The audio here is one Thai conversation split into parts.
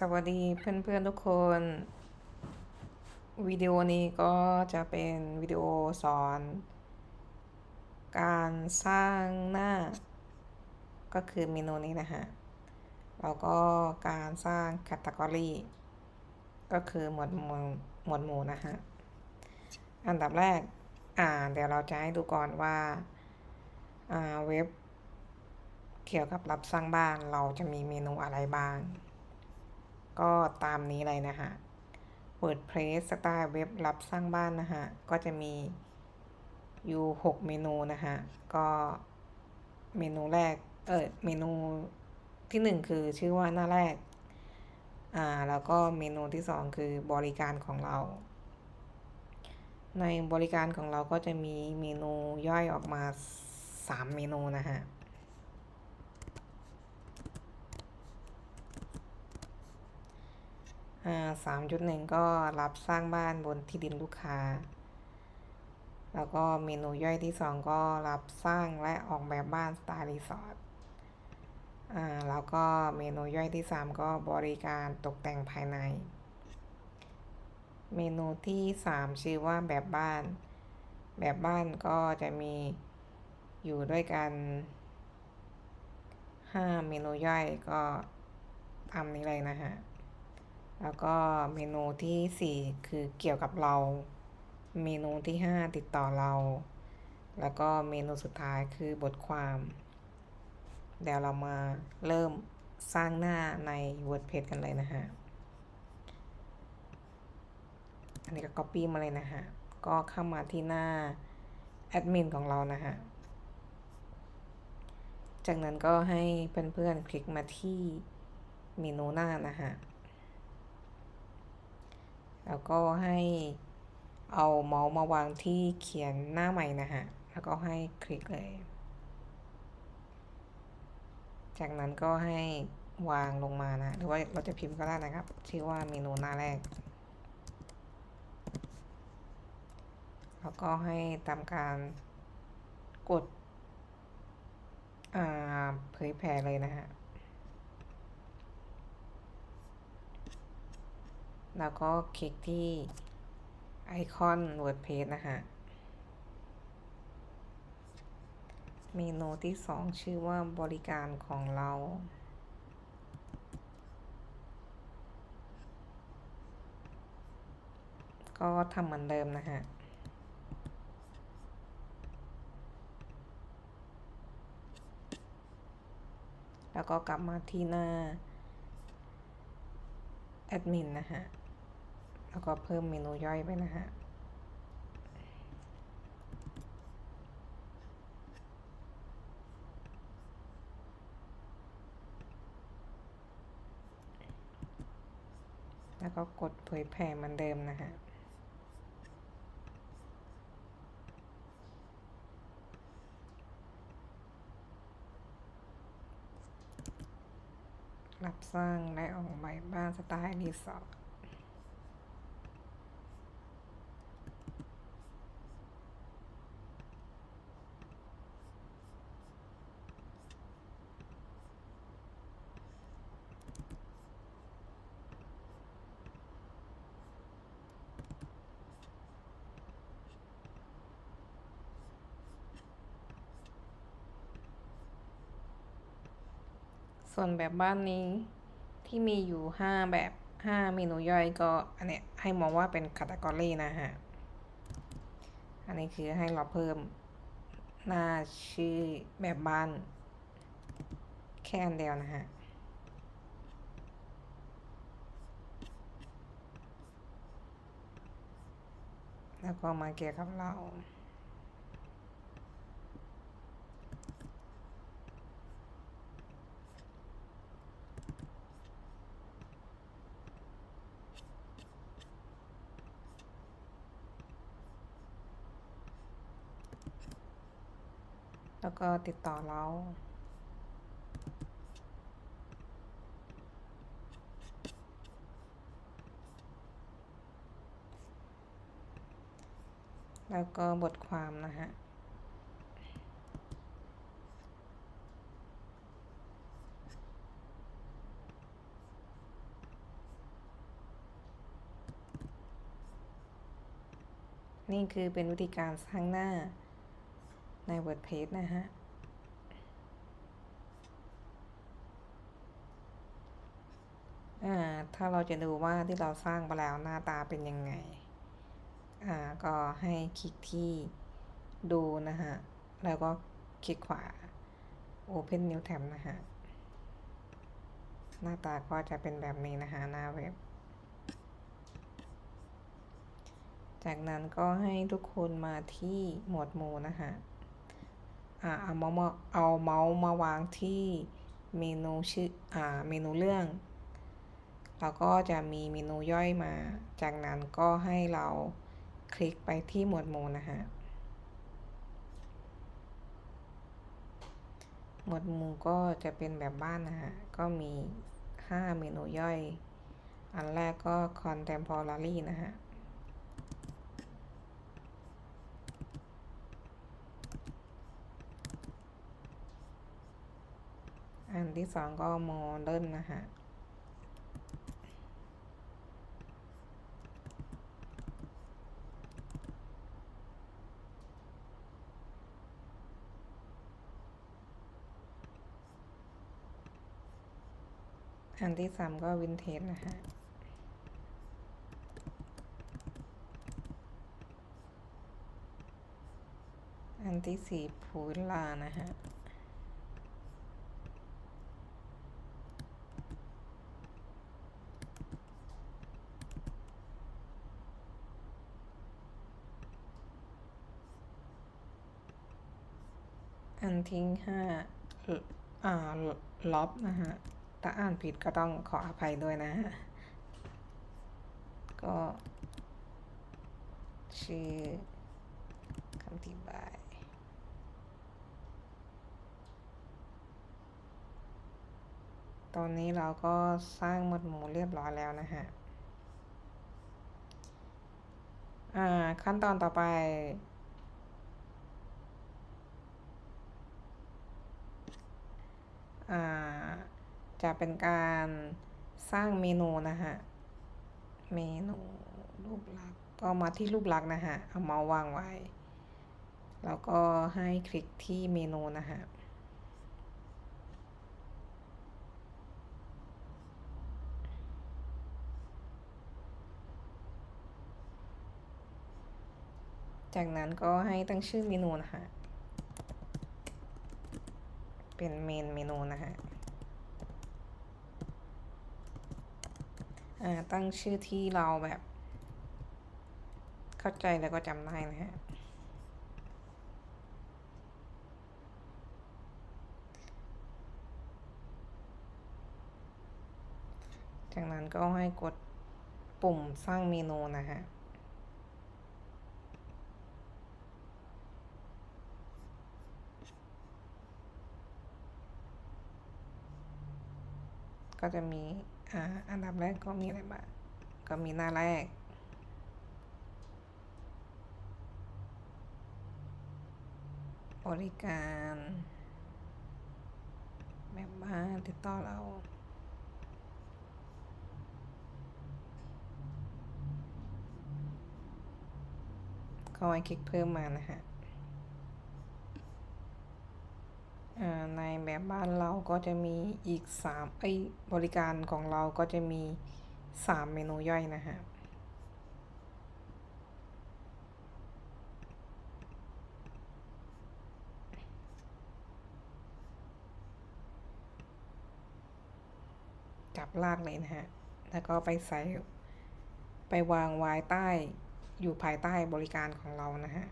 สวัสดีเพื่อนๆทุกคน วิดีโอนี้ก็จะเป็นวิดีโอสอน การสร้างหน้า ก็คือเมนูนี้นะฮะ แล้วก็การสร้างแคตตากรีก็คือหมวดหมู่หมวดหมู่นะฮะ อันดับแรก อ่า เดี๋ยวเราจะให้ดูก่อนว่า อ่า เว็บ เกี่ยวกับรับสร้างบ้านเราจะมีเมนูอะไรบ้าง ก็ตามนี้เลยนะฮะ WordPress สไตล์เว็บรับสร้างบ้านนะฮะก็จะมีอยู่6เมนูนะฮะก็เมนูแรก เออเมนูที่ 1 คือชื่อว่าหน้าแรก อ่า แล้วก็เมนูที่ 2 คือบริการของเรา ในบริการของเราก็จะมีเมนูย่อยออกมา 3 เมนูนะฮะ สามจุดหนึ่งก็รับสร้างบ้านบนที่ดินลูกค้า แล้วก็เมนูย่อยที่สองก็รับสร้างและออกแบบบ้านสไตล์รีสอร์ทอ่าแล้วก็เมนูย่อยที่สามก็บริการตกแต่งภายใน เมนูที่สามชื่อว่าแบบบ้าน แบบบ้านก็จะมีอยู่ด้วยกันห้าเมนูย่อยก็ทำนี้เลยนะฮะ แล้วก็เมนูที่ 4 คือเกี่ยวกับเรา เมนูที่ 5 ติดต่อเรา แล้วก็เมนูสุดท้ายคือบทความ เดี๋ยวเรามาเริ่มสร้างหน้าใน WordPress กันเลยนะฮะ อันนี้ก็ Copy มาเลยนะฮะ ก็เข้ามาที่หน้าแอดมินของเรานะฮะ จากนั้นก็ให้เพื่อนๆคลิกมาที่เมนูหน้านะฮะ แล้วก็ให้เอาเมาส์มาวางที่เขียนหน้าใหม่นะฮะ แล้วก็ให้คลิกเลย จากนั้นก็ให้วางลงมานะ หรือว่าเราจะพิมพ์ก็ได้นะครับ ชื่อว่าเมนูหน้าแรก แล้วก็ให้ทำการกดเผยแผ่เลยนะฮะ แล้วก็คลิกที่ไอคอน WordPress นะฮะเมนูที่สองชื่อว่าบริการของเรา ก็ทำเหมือนเดิมนะฮะแล้วก็กลับมาที่หน้าแอดมินนะฮะ แล้วก็เพิ่มเมนูย่อยไปนะฮะแล้วก็กดเผยแผ่เหมือนเดิมนะฮะรับสร้างและออกแบบบ้านสไตล์รีสอร์ท ส่วนแบบบ้านนี้ที่มีอยู่ 5 แบบ 5 เมนูย่อยก็อันเนี้ยให้มองว่าเป็นคัตกรีนะฮะ อันนี้คือให้เราเพิ่มหน้าชื่อแบบบ้าน แค่อันเดียวนะฮะแล้วก็มาเกี่ยวกับเรา แล้วก็ติดต่อเรา แล้วก็บทความนะฮะนี่คือเป็นวิธีการสร้างหน้า ใน WordPress นะฮะถ้าเราจะดูว่าที่เราสร้างไปแล้วหน้าตาเป็นยังไง อ่า ก็ให้คลิกที่ดูนะฮะ แล้วก็คลิกขวา Open New Tab นะฮะ หน้าตาก็จะเป็นแบบนี้นะฮะหน้าเว็บ จากนั้นก็ให้ทุกคนมาที่หมวดหมู่นะฮะ อ่าเอาเมาส์เอาเมาส์มาวางที่เมนูชื่ออ่าเมนูเรื่องแล้วก็จะมีเมนูย่อยมา จากนั้นก็ให้เราคลิกไปที่หมวดหมู่นะฮะหมวดหมู่ก็จะเป็นแบบบ้านนะฮะก็มี 5 เมนูย่อย อันแรกก็ contemporary นะฮะ อันที่สองก็ modern นะฮะอันที่สามก็วินเทจนะฮะอันที่สี่พูลานะฮะ อันที่ห้าอ่าล็อบนะฮะ ถ้าอ่านผิดก็ต้องขออภัยด้วยนะฮะ ก็ ชื่อคำอธิบายตอนนี้เราก็สร้างหมวดหมู่เรียบร้อยแล้วนะฮะ อ่า ขั้นตอนต่อไป อ่า จะเป็นการสร้างเมนูนะฮะ เมนูรูปลักษ์ก็มาที่รูปลักษ์นะฮะ เอาเมาส์วางไว้ แล้วก็ให้คลิกที่เมนูนะฮะจากนั้นก็ให้ตั้งชื่อเมนูนะฮะ เป็นเมนเมนูนะฮะอ่าตั้งชื่อที่เราแบบ เข้าใจแล้วก็จำได้นะฮะ จากนั้นก็ให้กดปุ่มสร้างเมนูนะฮะ ก็จะมีอ่าอันดับแรกก็มีอะไรบ้างก็มีหน้าแรก บริการแบบบ้านติดต่อเราก็ให้คลิกเพิ่มมานะฮะ อ่า ในแบบบ้านเราก็จะมีอีกสามไอบริการของเราก็จะมีสามเมนูย่อยนะฮะจับลากเลยนะฮะ แล้วก็ไปใส่ไปวางไว้ใต้อยู่ภายใต้บริการของเรานะฮะ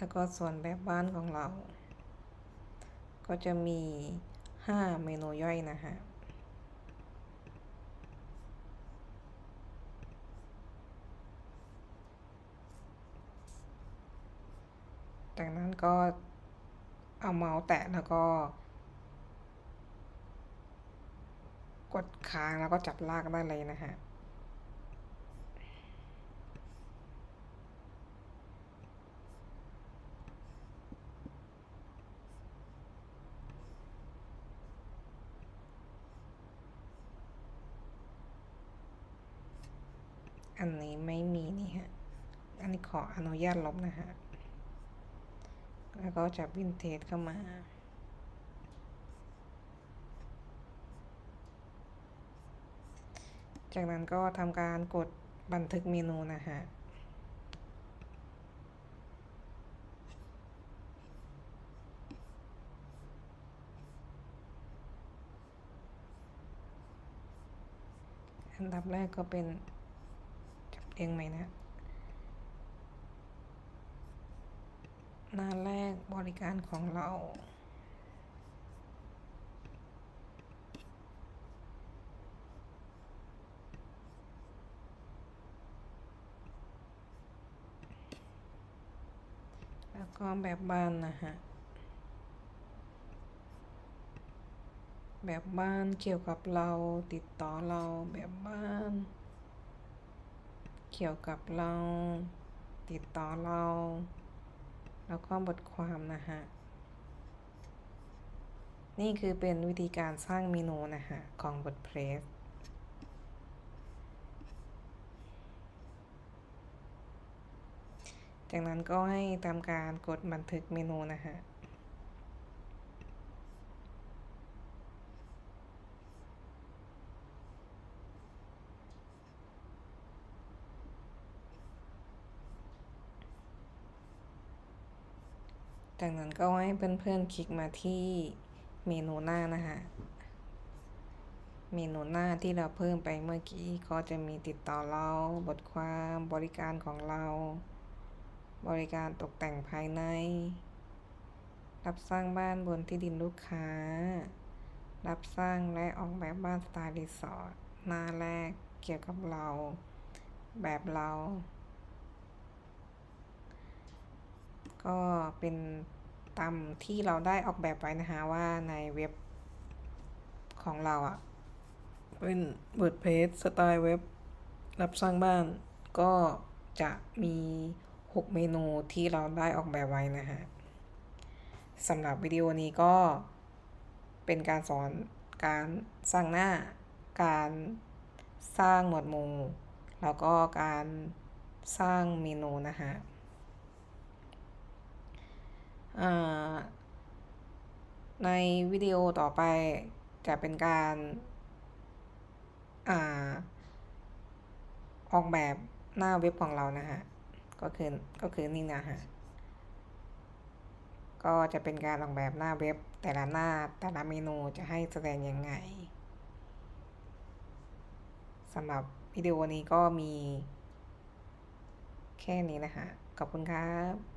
แล้วก็ส่วนแบบบ้านของเรา ก็จะมี 5 เมนูย่อยนะฮะจากนั้นก็เอาเมาส์แตะแล้วก็ กดค้างแล้วก็จับลากได้เลยนะฮะ อันนี้ไม่มีนี่ฮะ อันนี้ขออนุญาตลบนะฮะ แล้วก็จับวินเทจเข้ามาจากนั้นก็ทำการกดบันทึกเมนูนะฮะ อันดับแรกก็เป็น เรียงใหม่นะ หน้าแรกบริการของเราแล้วก็แบบบ้านนะฮะ แบบบ้านเกี่ยวกับเราติดต่อเราแบบบ้าน กี่ยวกับเรา ติดต่อเรา แล้วก็บทความนะฮะ นี่คือเป็นวิธีการสร้างเมนูนะฮะ ของ WordPress จากนั้นก็ให้ทำการกดบันทึกเมนูนะฮะ จากนั้นก็ให้เพื่อนๆคลิกมาที่เมนูหน้านะฮะเมนูหน้าที่เราเพิ่มไปเมื่อกี้ก็จะมีติดต่อเราบทความบริการของเรา บริการตกแต่งภายใน รับสร้างบ้านบนที่ดินลูกค้า รับสร้างและออกแบบบ้านสไตล์รีสอร์ทหน้าแรกเกี่ยวกับเรา แบบเรา ก็เป็นตามที่เราได้ออกแบบไว้นะคะ ว่าในเว็บของเราอะ่ะเป็น WordPress สไตล์เว็บรับสร้างบ้าน ก็จะมี 6 เมนูที่เราได้ออกแบบไว้นะฮะสำหรับวิดีโอนี้ก็เป็นการสอนการสร้างหน้า การสร้างหมวดหมู่ แล้วก็การสร้างเมนูนะฮะ ในวิดีโอต่อไปจะเป็นการอออกแบบหน้าเว็บของเรานะฮะ ก็คือก็คือนี่นะฮะ ก็จะเป็นการออกแบบหน้าเว็บแต่ละหน้าแต่ละเมนูจะให้แสดงยังไงสำหรับวิดีโอนี้ก็มีแค่นี้นะคะ ขอบคุณครับ